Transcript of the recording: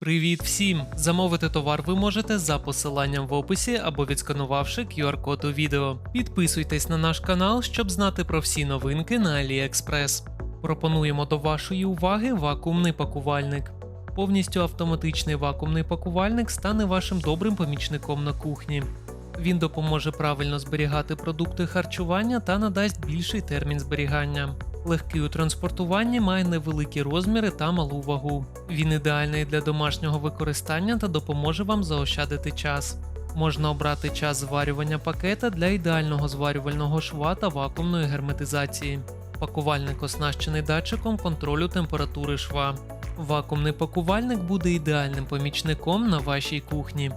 Привіт всім! Замовити товар ви можете за посиланням в описі або відсканувавши QR-код у відео. Підписуйтесь на наш канал, щоб знати про всі новинки на AliExpress. Пропонуємо до вашої уваги вакуумний пакувальник. Повністю автоматичний вакуумний пакувальник стане вашим добрим помічником на кухні. Він допоможе правильно зберігати продукти харчування та надасть більший термін зберігання. Легкий у транспортуванні має невеликі розміри та малу вагу. Він ідеальний для домашнього використання та допоможе вам заощадити час. Можна обрати час зварювання пакета для ідеального зварювального шва та вакуумної герметизації. Пакувальник оснащений датчиком контролю температури шва. Вакуумний пакувальник буде ідеальним помічником на вашій кухні.